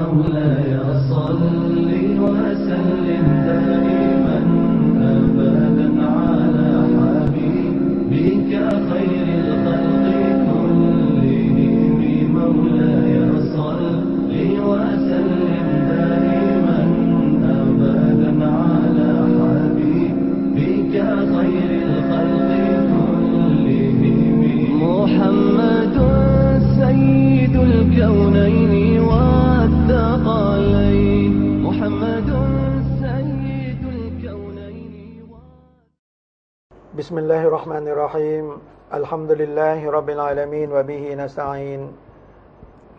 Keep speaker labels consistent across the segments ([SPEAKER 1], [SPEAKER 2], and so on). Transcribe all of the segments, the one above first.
[SPEAKER 1] مولاي صل وسلم دائما أبدا على حبيبك خير
[SPEAKER 2] بسم الله الرحمن الرحيم الحمد لله رب العالمين وبه نستعين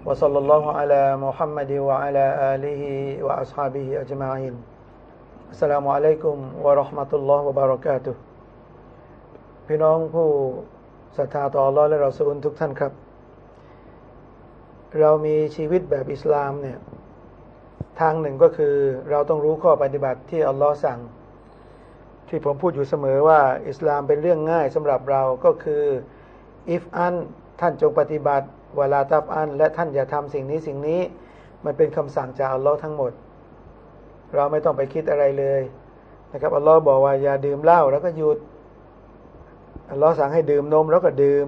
[SPEAKER 2] وصلى الله على محمد وعلى آله وأصحابه أجمعين السلام عليكم ورحمة الله وبركاته พี่น้องผู้ศรัทธาต่ออัลลอฮ์และรอซูลทุกท่านครับ เรามีชีวิตแบบอิสลามเนี่ย ทางหนึ่งก็คือเราต้องรู้ข้อปฏิบัติที่อัลลอฮ์สั่ง ที่ผมพูดอยู่เสมอว่าอิสลามเป็นเรื่องง่ายสำหรับเราก็คืออิฟอันท่านจงปฏิบัติเวลาตับอัน และท่านอย่าทำสิ่งนี้สิ่งนี้ มันเป็นคำสั่งจากอัลลอฮ์ทั้งหมด เราไม่ต้องไปคิดอะไรเลยนะครับอัลลอฮ์บอกว่าอย่าดื่มเหล้าแล้วก็หยุดอัลลอฮ์สั่งให้ดื่มนมแล้วก็ดื่ม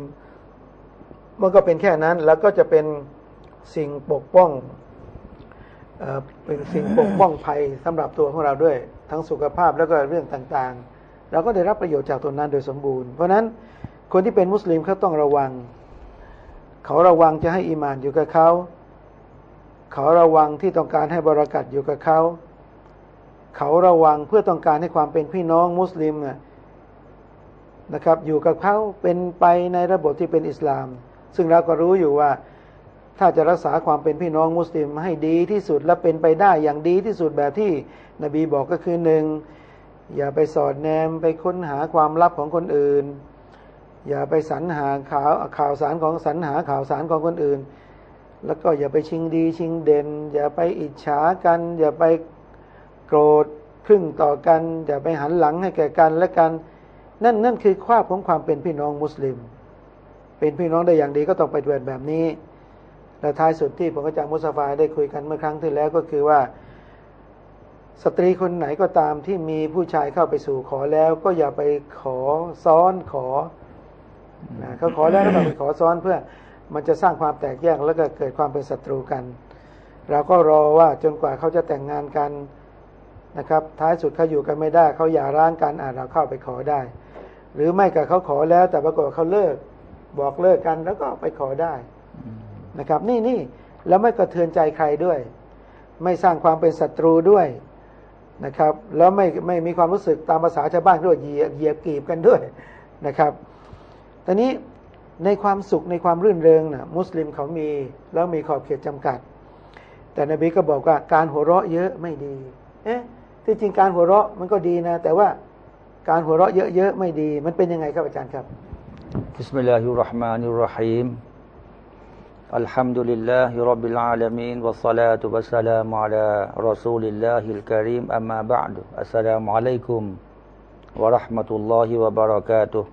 [SPEAKER 2] มันก็เป็นแค่นั้นแล้วก็จะเป็นสิ่งปกป้องเอ่อเป็นสิ่งปกป้องภัยสำหรับตัวของเราด้วยทั้งสุขภาพแล้วก็เรื่องต่างๆ เราก็ได้รับประโยชน์จากตัวนั้นโดยสมบูรณ์ เพราะนั้นคนที่เป็นมุสลิมเขาต้องระวัง เขาระวังจะให้อีมานอยู่กับเขาเขาระวังที่ต้องการให้บรากัดอยู่กับเขาเขาระวังเพื่อต้องการให้ความเป็นพี่น้องมุสลิมนะครับ อยู่กับเขาเป็นไปในระบบที่เป็นอิสลาม ซึ่งเราก็รู้อยู่ว่า ถ้าจะรักษาความเป็นพี่น้องมุสลิมให้ดีที่สุดและเป็นไปได้อย่างดีที่สุดแบบที่นบีบอกก็คือหนึ่งอย่าไปสอดแนมไปค้นหาความลับของคนอื่น อย่าไปสรรหาข่าวข่าวสารของสรรหาข่าวสารของคนอื่น แล้วก็อย่าไปชิงดีชิงเด่น อย่าไปอิจฉากัน อย่าไปโกรธครึ่งต่อกัน อย่าไปหันหลังให้แก่กันและกัน นั่นนั่นคือควาบของความเป็นพี่น้องมุสลิม เป็นพี่น้องได้อย่างดีก็ต้องไปแบบแบบนี้ และท้ายสุดที่ผมกับอาจารย์มุสฟาได้คุยกันเมื่อครั้งที่แล้วก็คือว่า สตรีคนไหนก็ตามที่มีผู้ชายเข้าไปสู่ขอแล้ว ก็อย่าไปขอซ้อนขอนะเขาขอแล้วแล้วก็ไปขอซ้อนเพื่อมันจะสร้างความแตกแยกแล้วก็เกิดความเป็นศัตรูกัน เราก็รอว่าจนกว่าเขาจะแต่งงานกันนะครับ ท้ายสุดเขาอยู่กันไม่ได้เขาหย่าร้างกันอาจเราเข้าไปขอได้ หรือไม่กับเขาขอแล้วแต่ปรากฏว่าเขาเลิก บอกเลิกกันแล้วก็ไปขอได้ นะครับ นี่นี่แล้วไม่กระเทือนใจใครด้วย ไม่สร้างความเป็นศัตรูด้วยนะครับ แล้วไม่ไม่มีความรู้สึกตามภาษาชาวบ้านด้วยเหยียบเหยียบกีบกันด้วยนะครับตอนนี้ในความสุขในความรื่นเริงนะ่ะมุสลิมเขามีแล้วมีขอบเขตจำกัด แต่นบีก็บอกว่าการหัวเราะเยอะไม่ดี เอ๊ะที่จริงการหัวเราะมันก็ดีนะ แต่ว่าการหัวเราะเยอะๆไม่ดี มันเป็นยังไงครับอาจารย์ครับ
[SPEAKER 3] บิสมิลลาฮิรราะห์มานิ الحمد لله رب العالمين والصلاة والسلام على رسول الله الكريم أما بعد السلام عليكم ورحمة الله وبركاته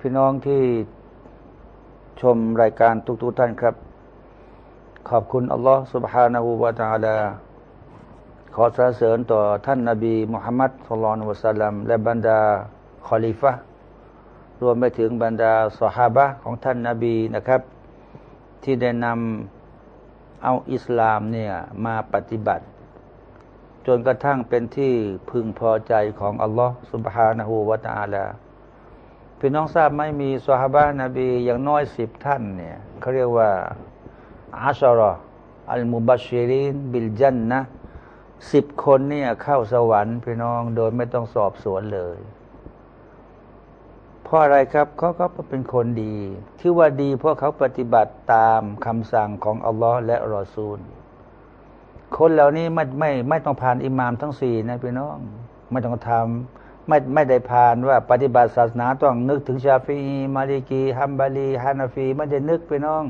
[SPEAKER 3] พี่น้องที่ชมรายการทุกๆท่านครับ ขอบคุณอัลลอฮ์ سبحانه และ تعالى ขอสรรเสริญต่อท่านนาบีมุฮัมมัดสุลลัลวะสัลลัมและบรรดาคอลิฟะห์รวมไปถึงบรรดาสหาบะของท่านนาบีนะครับ ที่ได้นำเอาอิสลามเนี่ยมาปฏิบัติ จนกระทั่งเป็นที่พึงพอใจของอัลลอฮ์สุบฮานะหูวาตาลาพี่น้องทราบไหมมีสหบานาบีอย่างน้อยสิบท่านเนี่ยเขาเรียกว่าอัชรออัลมุบัชรินบิลจันนะสิบคนเนี่ยเข้าสวรรค์พี่น้องโดยไม่ต้องสอบสวนเลย ราะอะไรครับเขาเขาเป็นคนดี ที่ว่าดีเพราะเขาปฏิบัติตามคำสั่งของอัลลอฮ์และรอซูล คนเหล่านี้ไม่ไม่ไม่ต้องผ่านอิหมามทั้งสี่นะพี่น้อง ไม่ต้องทำไม่ไม่ได้ผ่านว่าปฏิบัติศาสนาต้องนึกถึงชาฟีมาลิกีฮัมบาลีฮานาฟีไม่ได้นึกพี่น้อง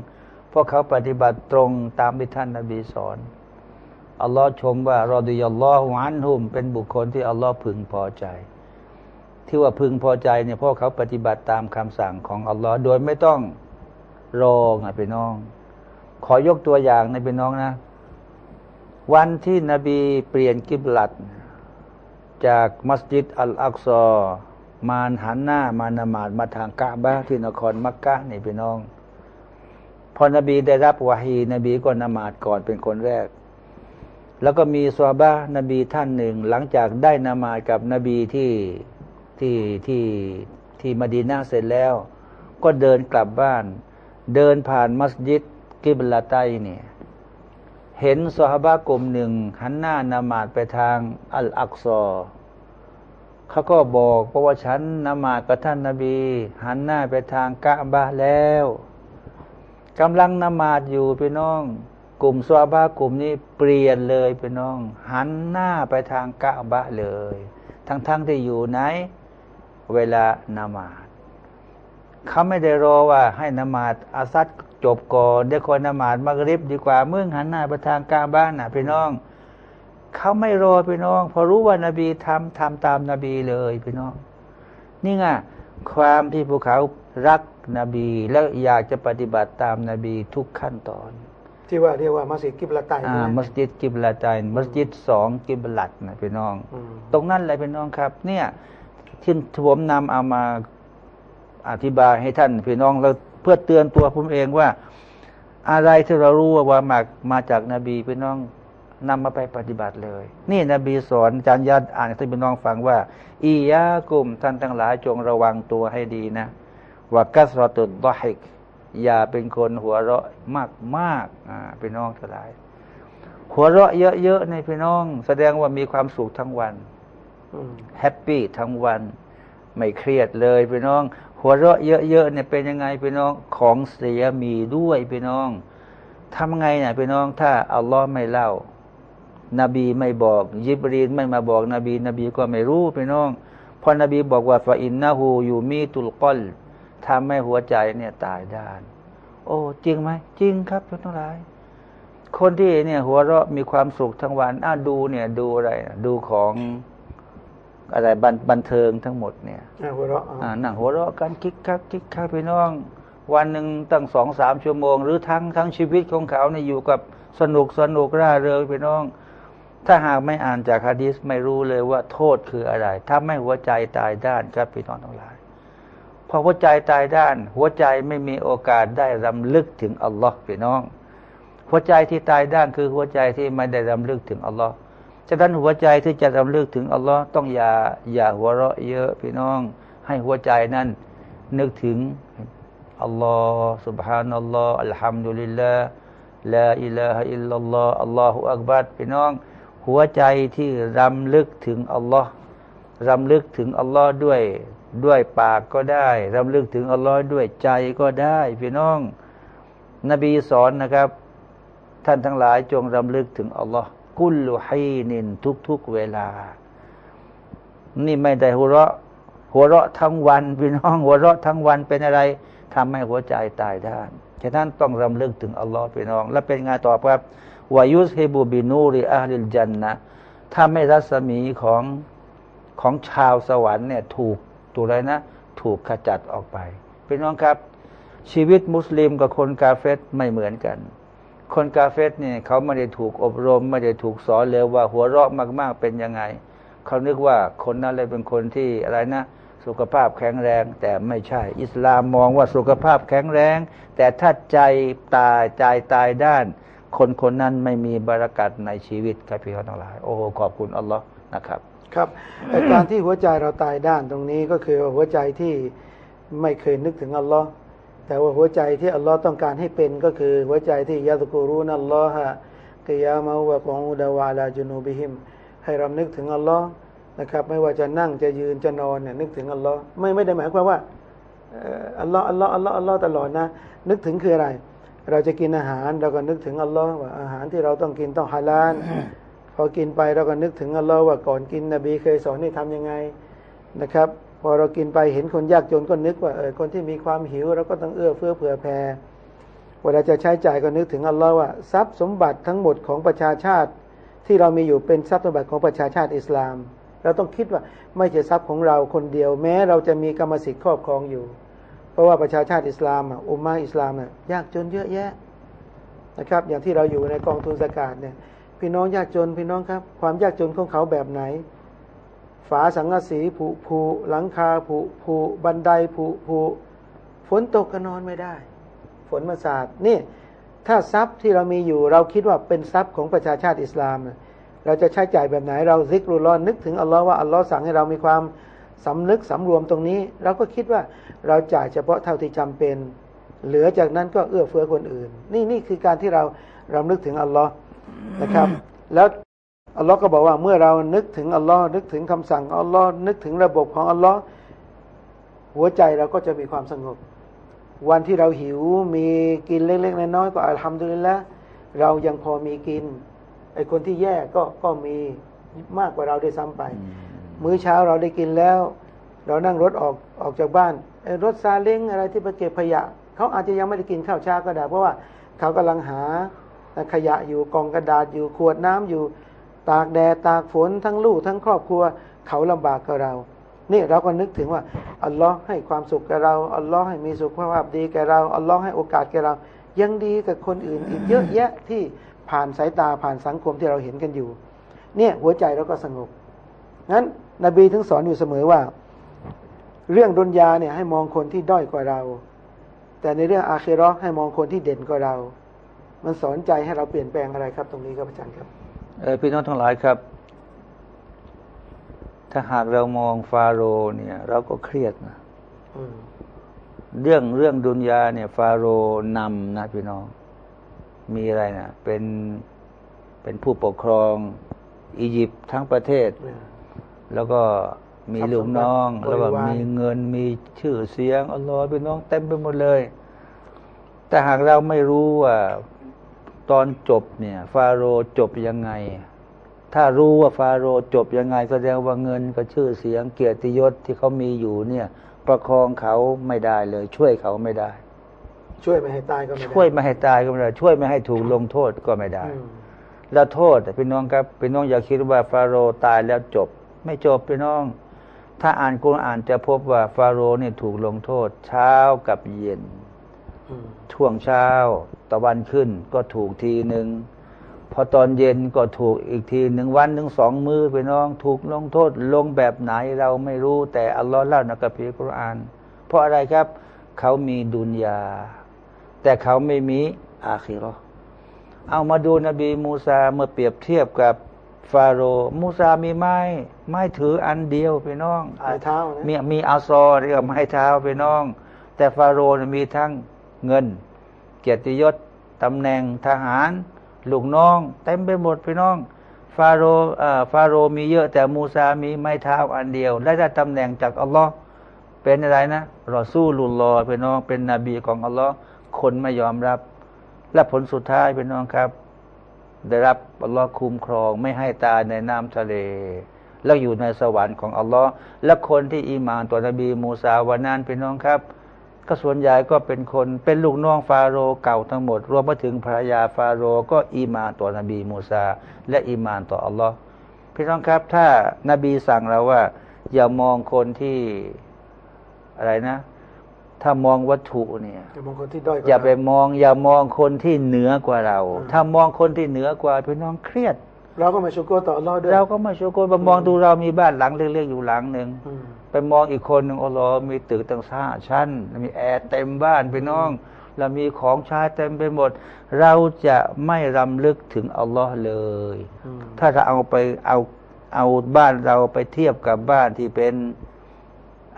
[SPEAKER 3] เพราะเขาปฏิบัติตรงตามที่ท่านนบีสอนอัลลอฮ์ชมว่ารอดิยัลลอฮุอันฮุมเป็นบุคคลที่อัลลอฮ์พึงพอใจ ที่ว่าพึงพอใจเนี่ยเพราะเขาปฏิบัติตามคำสั่งของอัลลอฮ์โดยไม่ต้องรอไงพี่น้อง ขอยกตัวอย่างในพี่น้องนะ วันที่นบีเปลี่ยนกิบลัด จากมัสยิดอัลอักซอมาหันหน้ามานมาดมาทางกะบะที่นครมักกะนี่พี่น้อง พอนบีได้รับวะฮีนบีก็นมาดก่อนเป็นคนแรก แล้วก็มีซวาบะนบีท่านหนึ่ง หลังจากได้นมาดกับนบีที่ ที่ที่ที่มาดีนาเสร็จแล้ว ก็เดินกลับบ้าน เดินผ่านมัสยิดกิบลาไตเนี่ยเห็นสหบากลุ่มหนึ่งหันหน้านมาดไปทางอัลอักซอเขาก็บอกเพราะว่าฉันนมาดกับท่านนาบี หันหน้าไปทางกะบะแล้วกำลังนมาดอยู่พี่น้อง กลุ่มสวาบากลุ่มนี้เปลี่ยนเลยพี่น้อง หันหน้าไปทางกะบะเลย ทั้งๆทที่อยู่ไหน เวลานมาดเขาไม่ได้รอว่าให้นมาดอาซัดจบก่อนเดี๋ยวคนนมาดมักริบดีกว่ามึงหันหน้าไปทางกะบะห์น่ะพี่น้องเขาไม่รอพี่น้อง พอรู้ว่านาบีทำทำตามนาบีเลยพี่น้อง นี่ไงความที่พวกเขารักนบีแล้วอยากจะปฏิบัติตามนาบีทุกขั้นตอน
[SPEAKER 2] ที่ว่าเรียกว่ามัสยิดกิบละไต
[SPEAKER 3] อ่า
[SPEAKER 2] ใช่ไหม
[SPEAKER 3] มัสยิดกิบลาตัยมัสยิดสองกิบลัดนะพี่น้อง
[SPEAKER 2] อืม
[SPEAKER 3] ตรงนั้นเลยพี่น้องครับ เนี่ย ที่ผมนำเอามาอธิบายให้ท่านพี่น้องแล้วเพื่อเตือนตัวผมเองว่า อะไรที่เรารู้ว่ามามาจากนาบีพี่น้องนำมาไปปฏิบัติเลย นี่นบีสอนอาจารย์ยัดอ่านให้ท่านพี่น้องฟังว่า อียากุมท่านทั้งหลายจงระวังตัวให้ดีนะว่ากัสรตุดดอฮิกอย่าเป็นคนหัวเราะมากมากอ่าพี่น้องทั้งหลาย หัวเราะเยอะๆในพี่น้อง แสดงว่ามีความสุขทั้งวัน แฮปปี้ทั้งวัน ไม่เครียดเลยพี่น้อง หัวเราะเยอะๆเนี่ยเป็นยังไงพี่น้องของเสียมีด้วยพี่น้องทำไงเนี่ยพี่น้องถ้าอัลลอฮ์ไม่เล่า นบีไม่บอก ยิบรีนไม่มาบอก นบี นบีก็ไม่รู้พี่น้องพอนบีบอกว่าฟาอินนาหูอยู่มีตุลกอลทำให้หัวใจเนี่ยตายด้าน โอ้จริงไหมจริงครับพี่น้องหลายคนที่เนี่ยหัวเราะมีความสุขทั้งวันอ้าดูเนี่ยดูอะไร ดูของ อะไรบันบันเทิงทั้งหมดเนี่ย
[SPEAKER 2] อ่าหัวเราะอ่า
[SPEAKER 3] อ่านั่งหัวเราะกันคิกคักคิกคักพี่น้อง วันหนึ่งตั้งสองสามชั่วโมง หรือทั้งทั้งชีวิตของเขาเนี่ยอยู่กับสนุกสนุกร่าเริงพี่น้อง ถ้าหากไม่อ่านจากฮะดีษไม่รู้เลยว่าโทษคืออะไร ถ้าไม่หัวใจตายด้านครับพี่น้องทั้งหลายพอหัวใจตายด้าน หัวใจไม่มีโอกาสได้รำลึกถึงอัลลอฮ์พี่น้อง หัวใจที่ตายด้านคือหัวใจที่ไม่ได้รำลึกถึงอัลลอฮ์ ฉะนั้นหัวใจที่จะรำลึกถึงอัลลอฮ์ต้องอย่าอย่าหัวเราะเยอะพี่น้อง ให้หัวใจนั้น นึกถึงอัลลอฮ์ سبحان อัลลอฮ์อัลฮัมดุลิลลาห์ลาอิลาฮะอิลลัลลอฮ์อัลลอฮุอักบัรพี่น้อง หัวใจที่รำลึกถึงอัลลอฮ์รำลึกถึงอัลลอฮ์ด้วยด้วยปากก็ได้รำลึกถึงอัลลอฮ์ด้วยใจก็ได้ พี่น้อง นบีสอนนะครับ ท่านทั้งหลายจงรำลึกถึงอัลลอฮ์ กุลลฮีนินทุกๆเวลา นี่ไม่ได้หัวเราะ หัวเราะทั้งวันพี่น้องหัวเราะทั้งวันเป็นอะไรทำให้หัวใจตายด้านฉะนั้นต้องรำลึกถึงอัลลอฮ์พี่น้อง แล้วเป็นไงต่อครับวายุสเฮบูบินูริอาลิลจันนะถ้าไม่รัศมีของของชาวสวรรค์เนี่ยถูกถูกอะไรนะ ถูกขจัดออกไปพี่น้องครับ ชีวิตมุสลิมกับคนกาเฟตไม่เหมือนกัน คนกาเฟตเนี่ยเขาไม่ได้ถูกอบรม ไม่ได้ถูกสอนเลยว่าหัวเราะมาก ๆเป็นยังไง เขานึกว่าคนนั้นเลยเป็นคนที่อะไรนะ สุขภาพแข็งแรง แต่ไม่ใช่ อิสลามมองว่าสุขภาพแข็งแรง แต่ถ้าใจตายใจตายด้าน คนคนนั้นไม่มีบารักัดในชีวิตครับพี่น้องทั้งหลายโอ้ขอบคุณอัลลอฮ์นะครับ
[SPEAKER 2] ครับการที่หัวใจเราตายด้านตรงนี้ก็คือหัวใจที่ไม่เคยนึกถึงอัลลอฮ์ แต่ว่าหัวใจที่อัลลอฮ์ต้องการให้เป็นก็คือหัวใจที่ยาตุกูรุนัลลอฮะกิยามะวะกอูดะวาลาจุนูบิฮิม ให้เรานึกถึงอัลลอฮ์นะครับ ไม่ว่าจะนั่งจะยืนจะนอนเนี่ยนึกถึงอัลลอฮ์ไม่ไม่ได้หมายความว่าอัลลอฮ์อัลลอฮ์อัลลอฮ์อัลลอฮ์ตลอดนะ นึกถึงคืออะไร เราจะกินอาหารเราก็นึกถึงอัลลอฮ์ว่าอาหารที่เราต้องกินต้องฮาลาลพอกินไปเราก็นึกถึงอัลลอฮ์ว่าก่อนกินนบีเคยสอนให้ทำยังไงนะครับ พอเรากินไปเห็นคนยากจนก็นึกว่าเออคนที่มีความหิวเราก็ต้องเอื้อเฟื้อเผื่อแผ่เวลาจะใช้จ่ายก็นึกถึงอัลลอฮ์ว่าทรัพย์สมบัติทั้งหมดของประชาชาติ ที่เรามีอยู่เป็นทรัพย์สมบัติของประชาชาติอิสลาม เราต้องคิดว่าไม่ใช่ทรัพย์ของเราคนเดียว แม้เราจะมีกรรมสิทธิ์ครอบครองอยู่ เพราะว่าประชาชาติอิสลามอุมมาอิสลามอะยากจนเยอะแยะนะครับ อย่างที่เราอยู่ในกองทุนสกาดเนี่ยพี่น้องยากจนพี่น้องครับ ความยากจนของเขาแบบไหน ฝาสังกะสีผุผุหลังคาผุผุบันไดผุผุฝนตกก็นอนไม่ได้ ฝนมาสาดนี่ ถ้าทรัพย์ที่เรามีอยู่ เราคิดว่าเป็นทรัพย์ของประชาชาติอิสลาม เราจะใช้จ่ายแบบไหน เราซิกรุลอฮ์นึกถึงอัลลอฮ์ว่าอัลลอฮ์สั่งให้เรามีความสำนึกสำรวมตรงนี้ เราก็คิดว่าเราจ่ายเฉพาะเท่าที่จำเป็น เหลือจากนั้นก็เอื้อเฟื้อคนอื่น นี่นี่คือการที่เราเรานึกถึงอัลลอฮ์นะครับ แล้ว อัลลอฮ์ก็บอกว่าเมื่อเรานึกถึงอัลลอฮ์นึกถึงคำสั่งของอัลลอฮ์นึกถึงระบบของอัลลอฮ์หัวใจเราก็จะมีความสงบ วันที่เราหิวมีกินเล็ก ๆ น้อยๆก็อัลฮัมดุลิลละเรายังพอมีกินไอคนที่แย่ก็ก็มีมากกว่าเราได้ซ้ำไป มื้อเช้าเราได้กินแล้ว เรานั่งรถออกออกจากบ้านไอ้รถซาเล้งอะไรที่ไปเก็บขยะเขาอาจจะยังไม่ได้กินข้าวเช้าก็ได้เพราะว่าเขากำลังหาขยะอยู่กองกระดาษอยู่ขวดน้ำอยู่ ตากแดดตากฝนทั้งลูกทั้งครอบครัว เขาลำบากกับเรา นี่เราก็นึกถึงว่าอัลลอฮ์ให้ความสุขแก่เราอัลลอฮ์ให้มีสุขภาพดีแก่เราอัลลอฮ์ให้โอกาสแก่เรา ยังดีกับคนอื่นอีกเยอะแยะที่ผ่านสายตาผ่านสังคมที่เราเห็นกันอยู่ เนี่ยหัวใจเราก็สงบงั้นนบีถึงสอนอยู่เสมอว่า เรื่องดุนยาเนี่ยให้มองคนที่ด้อยกว่าเรา แต่ในเรื่องอาเคราะห์ให้มองคนที่เด่นกว่าเรา มันสอนใจให้เราเปลี่ยนแปลงอะไรครับ ตรงนี้ครับอาจารย์ครับ
[SPEAKER 3] พี่น้องทั้งหลายครับ ถ้าหากเรามองฟาโรห์เนี่ย เราก็เครียดนะ
[SPEAKER 2] อืม
[SPEAKER 3] เรื่องเรื่องดุนยาเนี่ย ฟาโรห์นำนะพี่น้อง มีอะไรนะเป็นเป็นผู้ปกครอง อียิปต์ทั้งประเทศ
[SPEAKER 2] เนี่ย
[SPEAKER 3] แล้วก็มีลูกน้อง
[SPEAKER 2] ทรัพย์สมบัติ
[SPEAKER 3] แล้วก็
[SPEAKER 2] บริวาร
[SPEAKER 3] มีเงินมีชื่อเสียงอัลลอฮ์พี่น้องเต็มไปหมดเลย แต่หากเราไม่รู้ว่า ตอนจบเนี่ย ฟาโรห์จบยังไง ถ้ารู้ว่าฟาโรห์จบยังไง แสดงว่าเงินกับชื่อเสียงเกียรติยศที่เขามีอยู่เนี่ย ประคองเขาไม่ได้เลย ช่วยเขาไม่ได้
[SPEAKER 2] ช่วยไม่ให้ตายก็ไม่ได้
[SPEAKER 3] ช่วยไม่ให้ตายก็ไม่ได้ ช่วยไม่ให้ถูกลงโทษก็ไม่ได้
[SPEAKER 2] อืม
[SPEAKER 3] แล้วโทษพี่น้องครับพี่น้องอย่าคิดว่าฟาโรห์ตายแล้วจบ ไม่จบพี่น้อง ถ้าอ่านกุรอานจะพบว่าฟาโรห์นี่ถูกลงโทษ เช้ากับเย็น
[SPEAKER 2] อืม
[SPEAKER 3] ช่วงเช้า ตะวันขึ้นก็ถูกทีหนึ่งพอตอนเย็นก็ถูกอีกทีหนึ่งวันหนึ่งสองมือพี่น้อง ถูกลงโทษลงแบบไหนเราไม่รู้ แต่อัลลอฮ์เล่าในกัมภีร์กุรอาน เพราะอะไรครับ เขามีดุนยา แต่เขาไม่มีอาคิเราะห์เอามาดูนบีมูซาเมื่อเปรียบเทียบกับฟาโรห์มูซามีไม้ไม้ถืออันเดียวพี่น้อง
[SPEAKER 2] ไม้เท้านะ
[SPEAKER 3] มีมีอาซอเรียกว่าไม้เท้าพี่น้อง แต่ฟาโรห์น่ะมีทั้ง เงิน เกียรติยศตำแหน่งทหารลูกน้อง เต็มไปหมดพี่น้อง ฟาโรห์ฟาโรห์มีเยอะแต่มูซามีไม้เท้าอันเดียว และได้ตำแหน่งจากอัลลอฮ์เป็นอะไรนะรอซูลุลลอพี่น้องเป็นนบีของอัลลอฮ์คนไม่ยอมรับ และผลสุดท้ายพี่น้องครับ ได้รับอัลลอฮ์คุ้มครองไม่ให้ตายในน้ำทะเล แล้วอยู่ในสวรรค์ของอัลลอฮ์และคนที่อีหมานต่อนบีมูซาวันนั้นพี่น้องครับ ก็ส่วนใหญ่ก็เป็นคนเป็นลูกน้องฟาโรห์เก่าทั้งหมด รวมไปถึงภรรยาฟาโรห์ก็อีหมานต่อนบีมูซา และอีหมานต่ออัลลอฮ์พี่น้องครับ ถ้านบีสั่งเราว่า อย่ามองคนที่อะไรนะ ถ้ามองวัตถุเนี่ย
[SPEAKER 2] อย่ามองคนที่ด้อยกว่า
[SPEAKER 3] อย่าไป
[SPEAKER 2] เร
[SPEAKER 3] มอง อย่ามองคนที่เหนือกว่าเรา ถ้ามองคนที่เหนือกว่าพี่น้องเครียด
[SPEAKER 2] เราก็มาชูโกรต่ออัลลอฮ์ด้วย
[SPEAKER 3] เราก็ไม่โชกุนมามองดูเรามีบ้านหลังเล็กๆอยู่หลังหนึ่ง
[SPEAKER 2] อืม
[SPEAKER 3] ไปมองอีกคนหนึ่งอัลลอฮ์มีตึกตั้งห้าชั้นมีแอร์เต็มบ้านพี่น้องเรามีของใช้เต็มไปหมด เราจะไม่รำลึกถึงอัลลอฮ์เลย
[SPEAKER 2] อืม
[SPEAKER 3] ถ้าเราเอาไปเอาเอาบ้านเราไปเทียบกับบ้านที่เป็น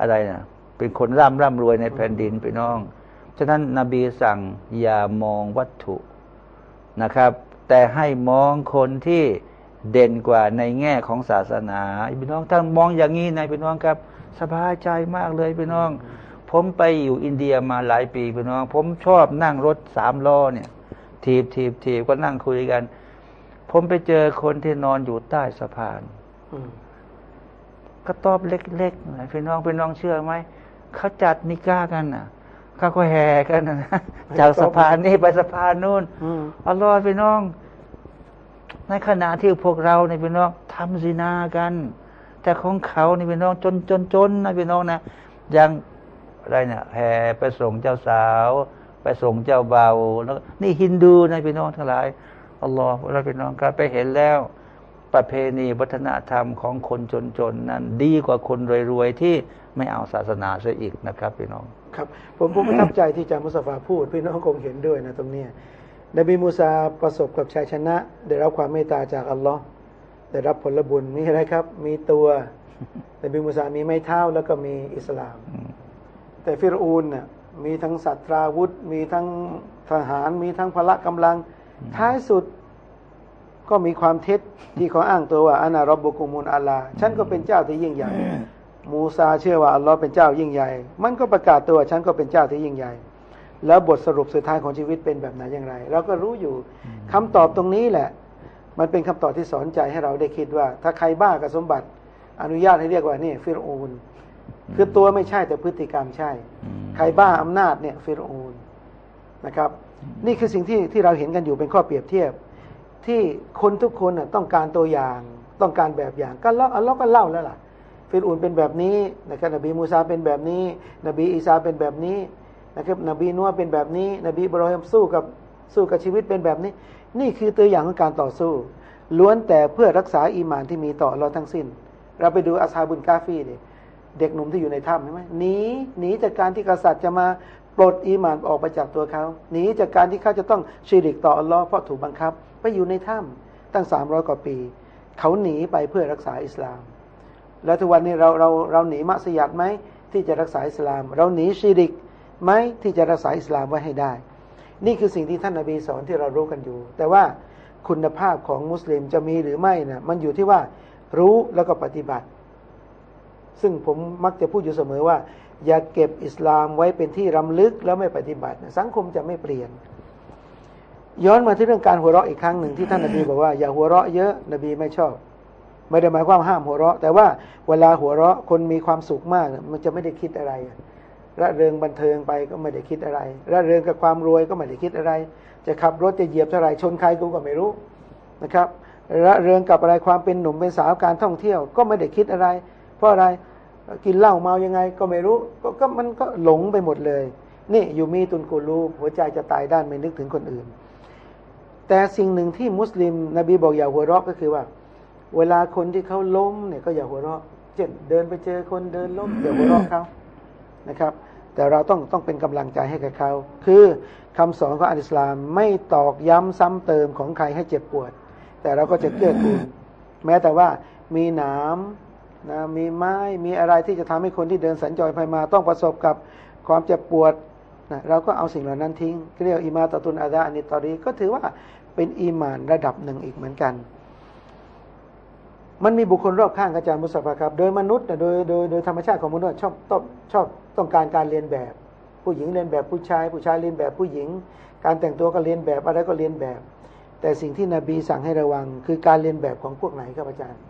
[SPEAKER 3] อะไรนะเป็นคนร่ำร่ำรวยในแผ่นดินพี่น้อง ฉะนั้นนบีสั่งอย่ามองวัตถุนะครับ แต่ให้มองคนที่เด่นกว่าในแง่ของศาสนาพี่น้องถ้ามองอย่างนี้นะพี่น้องครับ สบายใจมากเลยพี่น้อง ผมไปอยู่อินเดียมาหลายปีพี่น้อง ผมชอบนั่งรถสามล้อเนี่ยทีบทีบทีบก็นั่งคุยกัน ผมไปเจอคนที่นอนอยู่ใต้สะพาน
[SPEAKER 2] อืม
[SPEAKER 3] กระต๊อบเล็กๆนะพี่น้องพี่น้องเชื่อไหมเขาจัดนิก้ากันน่ะ เขาก็แห่กันนะนะจากสะพานนี้ไปสะพานนู้น
[SPEAKER 2] อืม
[SPEAKER 3] อัลลอฮ์พี่น้อง ในขณะที่พวกเราในยพี่น้องทำซินากัน แต่ของเขานี่พี่น้องจนจนจนนะพี่น้องนะยังอะไรเนี่ยแห่ไปส่งเจ้าสาว ไปส่งเจ้าเบาวแล้วนี่ฮินดูนะพี่น้องทั้งหลายอัลลอฮ์เราพี่น้องครับไปเห็นแล้ว ประเพณีวัฒนธรรมของคนจนๆนั้นดีกว่าคนรวยๆที่ไม่เอาศาสนาซะอีกนะครับพี่น้อง
[SPEAKER 2] ครับผมผมประทับใจที่อาจารย์มุสฟาพูดพี่น้องคงเห็นด้วยนะตรงเนี้ยนบีมูซาประสบกับชัยชนะ ได้รับความเมตตาจากอัลลอฮ์ได้รับผลบุญมีอะไรครับ มีตัวนบีมูซามีไม้เท้าแล้วก็มีอิสลาม แต่ฟิรอูนน่ะมีทั้งสัตราวุธ มีทั้งทหารมีทั้งพละกำลัง ท้ายสุด ก็มีความเท็จที่เขาอ้างตัวว่าอานารบบุกุมุลอาลา ฉันก็เป็นเจ้าที่ยิ่งใหญ่ มูซาเชื่อว่าอัลลอฮ์เป็นเจ้ายิ่งใหญ่ มันก็ประกาศตัวฉันก็เป็นเจ้าที่ยิ่งใหญ่ แล้วบทสรุปสุดท้ายของชีวิตเป็นแบบไหนอย่างไร เราก็รู้อยู่คำตอบตรงนี้แหละ มันเป็นคำตอบที่สอนใจให้เราได้คิดว่า ถ้าใครบ้ากับสมบัติ อนุญาตให้เรียกว่านี่ฟิรอูนคือตัวไม่ใช่แต่พฤติกรรมใช่
[SPEAKER 3] อืม
[SPEAKER 2] ใครบ้าอำนาจเนี่ยฟิรอูนนะครับ นี่คือสิ่งที่ที่เราเห็นกันอยู่เป็นข้อเปรียบเทียบ ที่คนทุกคนต้องการตัวอย่างต้องการแบบอย่างก็เล่าอัลลอฮ์ก็เล่าแล้วล่ะฟิรอูนเป็นแบบนี้นะครับนบีมูซาเป็นแบบนี้ นบีอีสาเป็นแบบนี้นะครับนบีนัวเป็นแบบนี้ นบีบรอฮิมสู้กับสู้กับชีวิตเป็นแบบนี้ นี่คือตัวอย่างของการต่อสู้ ล้วนแต่เพื่อรักษาอีหมานที่มีต่อเราทั้งสิ้น เราไปดูอาซาบุนกาฟีเด็กหนุ่มที่อยู่ในถ้ำใช่ไหมหนีหนีจากการที่กษัตริย์จะมา ปลดอีหมานออกไปจากตัวเขาหนีจากการที่เขาจะต้องชีริกต่ออัลลอฮ์เพราะถูกบังคับ ไปอยู่ในถ้ำตั้งสามร้อยกว่าปี เขาหนีไปเพื่อรักษาอิสลาม แล้วทุกวันนี้เราเราเราหนีมัสยิดไหมที่จะรักษาอิสลาม เราหนีชีริกไหมที่จะรักษาอิสลามไว้ให้ได้ นี่คือสิ่งที่ท่านนาบีสอนที่เรารู้กันอยู่ แต่ว่าคุณภาพของมุสลิมจะมีหรือไม่น่ะมันอยู่ที่ว่ารู้แล้วก็ปฏิบัติ ซึ่งผมมักจะพูดอยู่เสมอว่า อย่าเก็บอิสลามไว้เป็นที่รำลึกแล้วไม่ปฏิบัติ สังคมจะไม่เปลี่ยน ย้อนมาที่เรื่องการหัวเราะอีกครั้งหนึ่งที่ท่านนบีบอกว่าอย่าหัวเราะเยอะนบีไม่ชอบ ไม่ได้หมายความห้ามหัวเราะ แต่ว่าเวลาหัวเราะคนมีความสุขมาก มันจะไม่ได้คิดอะไรระเริงบันเทิงไปก็ไม่ได้คิดอะไรระเริงกับความรวยก็ไม่ได้คิดอะไร จะขับรถจะเหยียบเท่าไรชนใครกูก็ไม่รู้นะครับระเริงกับอะไรความเป็นหนุ่มเป็นสาวการท่องเที่ยวก็ไม่ได้คิดอะไร เพราะอะไรกินเหล้าเมายังไงก็ไม่รู้ก็ก็มันก็หลงไปหมดเลย นี่อยู่มีตุนกูรู้หัวใจจะตายด้านไม่นึกถึงคนอื่น แต่สิ่งหนึ่งที่มุสลิม นบีบอกอย่าหัวเราะก็คือว่า เวลาคนที่เขาล้มเนี่ยก็อย่าหัวเราะเช่นเดินไปเจอคนเดินล้มอย่าหัวเราะเขานะครับ แต่เราต้องต้องเป็นกำลังใจให้กับเขาคือคำสอนของอัลอิสลามไม่ตอกย้ำซ้ำเติมของใครให้เจ็บปวด แต่เราก็จะเกื้อกูลแม้แต่ว่ามีหนาม นะมีไม้มีอะไรที่จะทำให้คนที่เดินสัญจรไปมาต้องประสบกับความเจ็บปวดนะเราก็เอาสิ่งเหล่านั้นทิ้งเรียกอิมาตะตุนอาดาอนิตอรีก็ถือว่าเป็นอีมานระดับหนึ่งอีกเหมือนกัน มันมีบุคคลรอบข้างอาจารย์มุสฟาครับ โดยมนุษย์โดยโดยโดยธรรมชาติของมนุษย์ชอบต้องชอบต้องการการเรียนแบบ ผู้หญิงเรียนแบบผู้ชาย ผู้ชายเรียนแบบผู้หญิง การแต่งตัวก็เรียนแบบอะไรก็เรียนแบบ แต่สิ่งที่นบีสั่งให้ระวัง คือการเรียนแบบของพวกไหนครับอาจารย์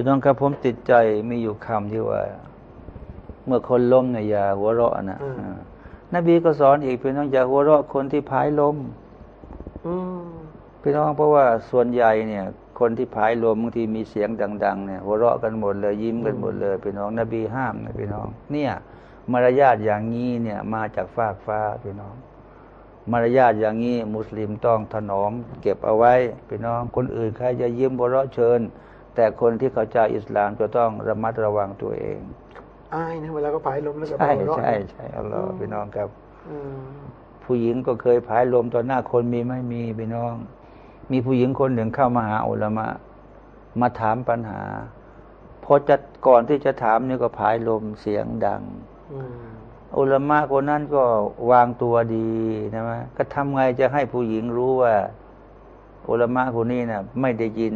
[SPEAKER 3] พี่น้องครับผมติดใจมีอยู่คำที่ว่า เมื่อคนล้มเนี่ยอย่าหัวเราะนะ
[SPEAKER 2] อืม
[SPEAKER 3] อ่านบีก็สอนอีกพี่น้องอย่าหัวเราะคนที่พายลม
[SPEAKER 2] อืม
[SPEAKER 3] พี่น้องเพราะว่าส่วนใหญ่เนี่ย คนที่พายลมบางทีมีเสียงดัง ๆ เนี่ยหัวเราะกันหมดเลยยิ้มกันหมดเลยพี่น้อง นบีห้ามนะพี่น้อง เนี่ย มารยาทอย่างนี้เนี่ย มาจากฟากฟ้าพี่น้อง มารยาทอย่างนี้ มุสลิมต้องถนอม เก็บเอาไว้พี่น้อง คนอื่นใครจะยิ้มหัวเราะเชิญ แต่คนที่เข้าใจอิสลามจะต้องระมัดระวังตัวเอง
[SPEAKER 2] อายนะเวลาก็ผายลมแล้วก็
[SPEAKER 3] ใช่
[SPEAKER 2] หัวเราะ
[SPEAKER 3] ใช่ใช่อัลลอฮ์พี่น้องครับ
[SPEAKER 2] อืม
[SPEAKER 3] ผู้หญิงก็เคยผายลมต่อหน้าคนมีไหม่มีพี่น้อง มีผู้หญิงคนหนึ่งเข้ามาหาอุลามะ มาถามปัญหาพอจะก่อนที่จะถามเนี่ยก็ผายลมเสียงดัง
[SPEAKER 2] อืม
[SPEAKER 3] อุลามะคนนั้นก็วางตัวดีนะมะก็ทำไงจะให้ผู้หญิงรู้ว่า อุลามะคนนี้นะ่ะ ไม่ได้ยิน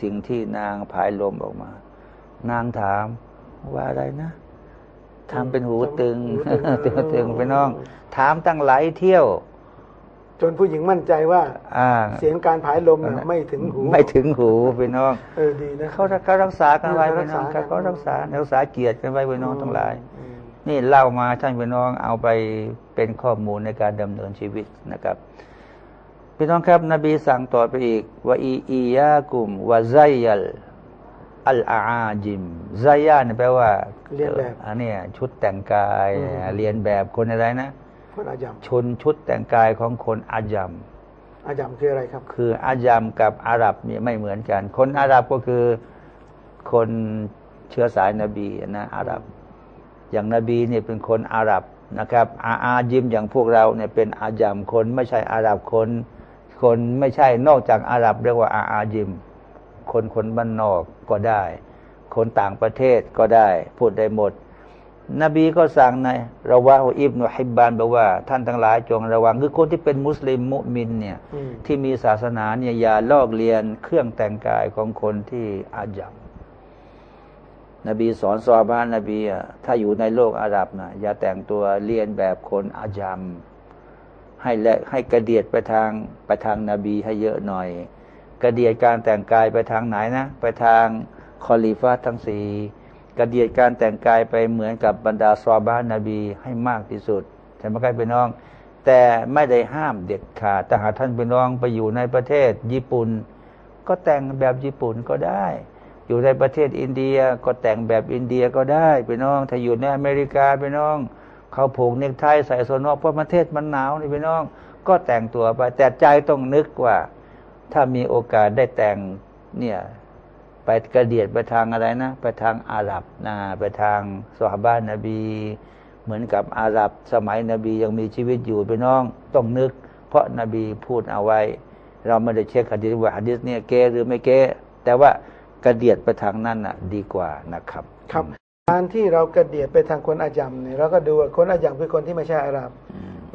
[SPEAKER 3] สิ่งที่นางผายลมออกมา นางถามว่าอะไรนะทำเป็นหูตึง
[SPEAKER 2] ตึง
[SPEAKER 3] ตึงตึงไปน้อง ถามตั้งหลายเที่ยว
[SPEAKER 2] จนผู้หญิงมั่นใจว่า
[SPEAKER 3] อ่า
[SPEAKER 2] เสียงการผายลมไม่ถึงหู
[SPEAKER 3] ไม่ถึงหูไปน้อง
[SPEAKER 2] เออดีนะ
[SPEAKER 3] เขาเขารักษากันไว้
[SPEAKER 2] เออ
[SPEAKER 3] ไปน้องเขารักษารักษาเกียรติกันไว้ไปน้องทั้งหลายนี่เล่ามาท่านพี่น้องเอาไปเป็นข้อมูลในการดำเนินชีวิตนะครับ พี่น้องครับ นบีสั่งต่อไปอีกว่าอีอียากุมว่าไซยัลอัลอาจิมไซยาเนี่ยแปลว่า
[SPEAKER 2] เรียนแบบ
[SPEAKER 3] อันเนี้ยชุดแต่งกาย
[SPEAKER 2] อืม
[SPEAKER 3] เรียนแบบคนอะไรนะ
[SPEAKER 2] คนอายัม
[SPEAKER 3] ชนชุดแต่งกายของคนอายัม
[SPEAKER 2] อาจัมคืออะไรครับ
[SPEAKER 3] คืออายัมกับอาหรับเนี่ยไม่เหมือนกัน คนอาหรับก็คือคนเชื้อสายนบีนะอาหรับ อย่างนบีเนี่ยเป็นคนอาหรับนะครับ อาอายิมอย่างพวกเราเนี่ยเป็นอายัมคนไม่ใช่อาหรับคน คนไม่ใช่นอกจากอาหรับเรียกว่าอาอายิม คนคนบ้านนอกก็ได้ คนต่างประเทศก็ได้ พูดได้หมด นบีก็สั่งในระวะฮ์อิบนุฮิบบานบอกว่า ท่านทั้งหลายจงระวังคือคนที่เป็นมุสลิมมุมินเนี่ย
[SPEAKER 2] อืม
[SPEAKER 3] ที่มีศาสนาเนี่ยอย่าลอกเลียนเครื่องแต่งกายของคนที่อาจัมนบีสอนซอฮาบ้านนบีอะถ้าอยู่ในโลกอาหรับนะอย่าแต่งตัวเลียนแบบคนอาจัม ให้และให้กระเดียดไปทางไปทางนบีให้เยอะหน่อย กระเดียดการแต่งกายไปทางไหนนะ ไปทางคอลีฟาทั้งสี่กระเดียดการแต่งกายไปเหมือนกับบรรดาซอบ้านนบีให้มากที่สุดใช่ไหมครับพี่น้อง แต่ไม่ได้ห้ามเด็ดขาดแต่หากท่านพี่น้องไปอยู่ในประเทศญี่ปุ่น ก็แต่งแบบญี่ปุ่นก็ได้ อยู่ในประเทศอินเดียก็แต่งแบบอินเดียก็ได้พี่น้อง ถ้าอยู่ในอเมริกาพี่น้อง เขาผูกเนคไทใส่โซนอกเพราะประเทศมันหนาวนี่พี่น้อง ก็แต่งตัวไป แต่ใจต้องนึกว่า ถ้ามีโอกาสได้แต่งเนี่ยไปกระเดียดไปทางอะไรนะ ไปทางอาหรับนะไปทางสหบ้านนบี เหมือนกับอาหรับสมัยนบียังมีชีวิตอยู่พี่น้องต้องนึก เพราะนบีพูดเอาไว้ เราไม่ได้เช็คหะดีษว่าหะดีษเนี่ยเกหรือไม่เกแต่ว่ากระเดียดไปทางนั้นน่ะ ดีกว่านะครับ
[SPEAKER 2] ครับ การที่เรากระเดียดไปทางคนอาจัมเนี่ยเราก็ดูว่าคนอาจัมคือคนที่ไม่ใช่อาหรับ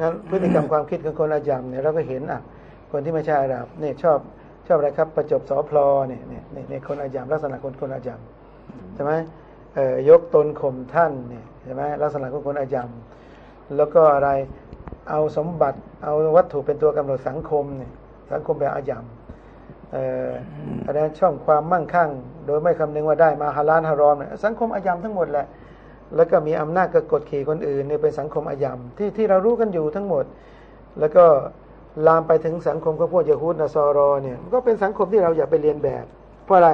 [SPEAKER 2] นั้นพฤติกรรมความคิดของคนอาจัมเนี่ยเราก็เห็นอะคนที่ไม่ใช่อาหรับเนี่ยชอบชอบอะไรครับประจบสอพลอเนี่ยเนี่ยเนี่ยคนอาจัมลักษณะคนคนอาจัมใช่ไหมเอ่อยกตนข่มท่านเนี่ยใช่ไหมลักษณะของคนอาจัมแล้วก็อะไรเอาสมบัติเอาวัตถุเป็นตัวกำหนดสังคมเนี่ยสังคมแบบอาจัมเอ่ออะไรช่องความมั่งคั่ง โดยไม่คำนึงว่าได้มาฮาลาลฮารอมเนี่ยสังคมอาจัมทั้งหมดแหละ แล้วก็มีอำนาจกกดขี่คนอื่นเนี่ยเป็นสังคมอายัมที่ที่เรารู้กันอยู่ทั้งหมด แล้วก็ลามไปถึงสังคมของพวกยะฮูดนะซอรอเนี่ยก็เป็นสังคมที่เราอย่าไปเรียนแบบ เพราะอะไร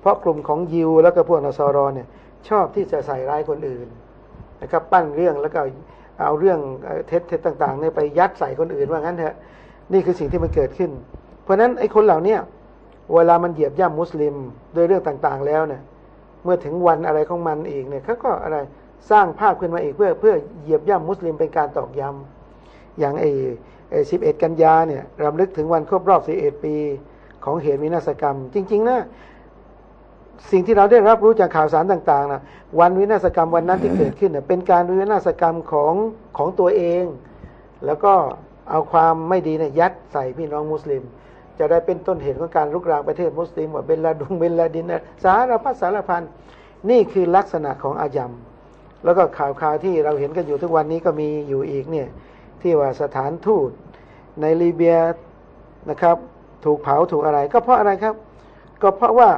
[SPEAKER 2] เพราะกลุ่มของยิวแล้วก็พวกนสอรอเนี่ยชอบที่จะใส่ร้ายคนอื่นนะครับปั้นเรื่องแล้วก็เอาเรื่องเอ่อเท็จเท็จต่างๆเนี่ยไปยัดใส่คนอื่นว่างั้นเถอะนี่คือสิ่งที่มันเกิดขึ้น เพราะฉะนั้นไอ้คนเหล่าเนี้ย เวลามันเหยียบย่ำมุสลิมด้วยเรื่องต่างๆแล้วเนี่ยเมื่อถึงวันอะไรของมันอีกเนี่ยเขาก็อะไรสร้างภาพขึ้นมาอีกเพื่อเพื่อเหยียบย่ำมุสลิมเป็นการตอกย้ำอย่างไอ้ไอ้สิบเอ็ดกันยาเนี่ยรำลึกถึงวันครบรอบสิบเอ็ดปี ของเหตุวินาศกรรม จริง ๆ นะสิ่งที่เราได้รับรู้จากข่าวสารต่างๆนะวันวินาศกรรมวันนั้นที่เกิดขึ้นเน่ยเป็นการวินาศกรรมของของตัวเอง แล้วก็เอาความไม่ดีเนี่ยยัดใส่พี่น้องมุสลิม จะได้เป็นต้นเหตุของการลุกรานประเทศมุสลิมว่าเบนลาดุงเบนลาดินสารพัดสารพันนี่คือลักษณะของอายัมแล้วก็ข่าวข่าวที่เราเห็นกันอยู่ทุกวันนี้ก็มีอยู่อีกเนี่ยที่ว่าสถานทูตในลีเบียนะครับ ถูกเผาถูกอะไร ก็เพราะอะไรครับ ก็เพราะว่า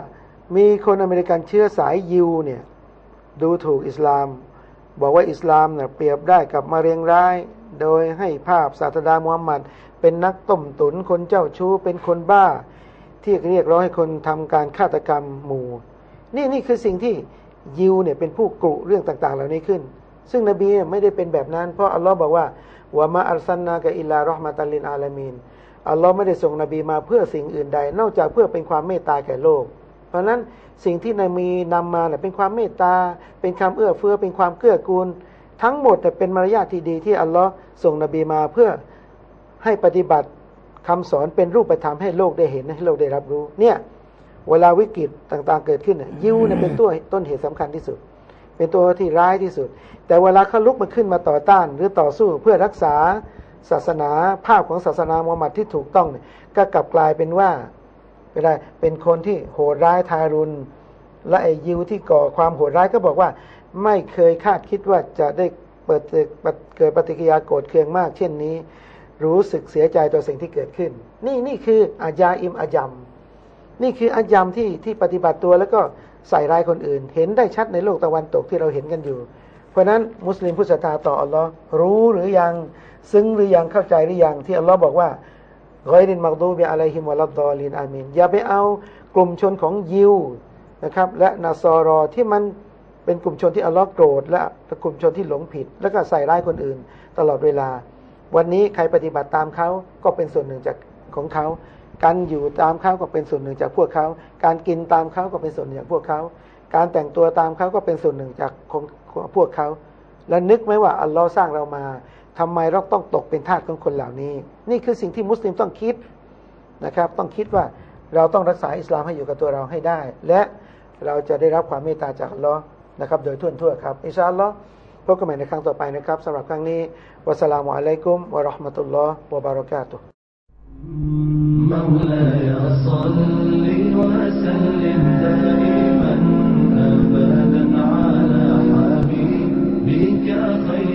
[SPEAKER 2] มีคนอเมริกันเชื้อสายยิวเนี่ยดูถูกอิสลาม บอกว่าอิสลามเนี่ยเปรียบได้กับมะเร็งร้าย โดยให้ภาพศาสดามุฮัมหมัด เป็นนักต้มตุนคนเจ้าชู้เป็นคนบ้า ที่เรียกร้องให้คนทำการฆาตกรรมหมู่ นี่นี่คือสิ่งที่ยิวเนี่ยเป็นผู้กรุเรื่องต่างๆ เหล่านี้ขึ้น ซึ่งนบีเนี่ยไม่ได้เป็นแบบนั้น เพราะอัลลอฮ์บอกว่าวะมาอัลซันนากะอิลลารอห์มาตัลลินอาลามีนอัลลอฮ์ไม่ได้ส่งนบีมาเพื่อสิ่งอื่นใด นอกจากเพื่อเป็นความเมตตาแก่โลก เพราะฉะนั้นสิ่งที่นบีนำมาเนี่ยเป็นความเมตตา เป็นคำเอื้อเฟื้อเป็นความเกื้อกูล ทั้งหมดเนี่เป็นมารยาทที่ดีที่อัลลอฮ์ส่งนบีมาเพื่อ ให้ปฏิบัติคำสอนเป็นรูปธรรมให้โลกได้เห็นให้โลกได้รับรู้ เนี่ย เวลาวิกฤตต่างๆ เกิดขึ้นน่ะยิวเนี่ยเป็นตัวต้นเหตุสำคัญที่สุด เป็นตัวที่ร้ายที่สุด แต่เวลาเขาลุกมาขึ้นมาต่อต้าน หรือต่อสู้เพื่อรักษาศาสนาภาพของศาสนามูฮัมหมัดที่ถูกต้องเนี่ยก็กลับกลายเป็นว่าเป็นอะไรเป็นคนที่โหดร้ายทารุณและไอ้ยิวที่ก่อความโหดร้ายก็บอกว่า ไม่เคยคาดคิดว่าจะได้เปิดเกิดปฏิกิริยาโกรธเคืองมาก เช่นนี้ รู้สึกเสียใจต่อสิ่งที่เกิดขึ้น นี่นี่คืออาญาอิมอายัมนี่คืออายัมที่ที่ปฏิบัติตัวแล้วก็ใส่ร้ายคนอื่น เห็นได้ชัดในโลกตะวันตกที่เราเห็นกันอยู่ เพราะฉะนั้นมุสลิมผู้ศรัทธาต่ออัลลอฮ์รู้หรือยังซึ้งหรือยังเข้าใจหรือยังที่อัลลอฮ์บอกว่าไกรินมักดูบิอะลัยฮิมวะลัดดอลินอามินอย่าไปเอากลุ่มชนของยิวนะครับ และนาซอรอที่มันเป็นกลุ่มชนที่อัลลอฮ์โกรธและกลุ่มชนที่หลงผิด แล้วก็ใส่ร้ายคนอื่น ตลอดเวลา วันนี้ใครปฏิบัติตามเขาก็เป็นส่วนหนึ่งจากของเขา การอยู่ตามเขาก็เป็นส่วนหนึ่งจากพวกเขา การกินตามเขาก็เป็นส่วนหนึ่งจากพวกเขา การแต่งตัวตามเขาก็เป็นส่วนหนึ่งจากของพวกเขา แล้วนึกไหมว่าอัลลอฮ์สร้างเรามาทำไมเราต้องตกเป็นทาสของคนเหล่านี้ นี่คือสิ่งที่มุสลิมต้องคิดนะครับ ต้องคิดว่าเราต้องรักษาอิสลามให้อยู่กับตัวเราให้ได้ และเราจะได้รับความเมตตาจากอัลลอฮ์นะครับ โดยทั่วทั่วครับอินชาอัลลอฮ์ พบกันใหม่ในครั้งต่อไปนะครับสำหรับครั้งนี้วัสลามุอะลัยกุมวะราะห์มะตุลลอฮ์วะบารากาตุ
[SPEAKER 1] بك خير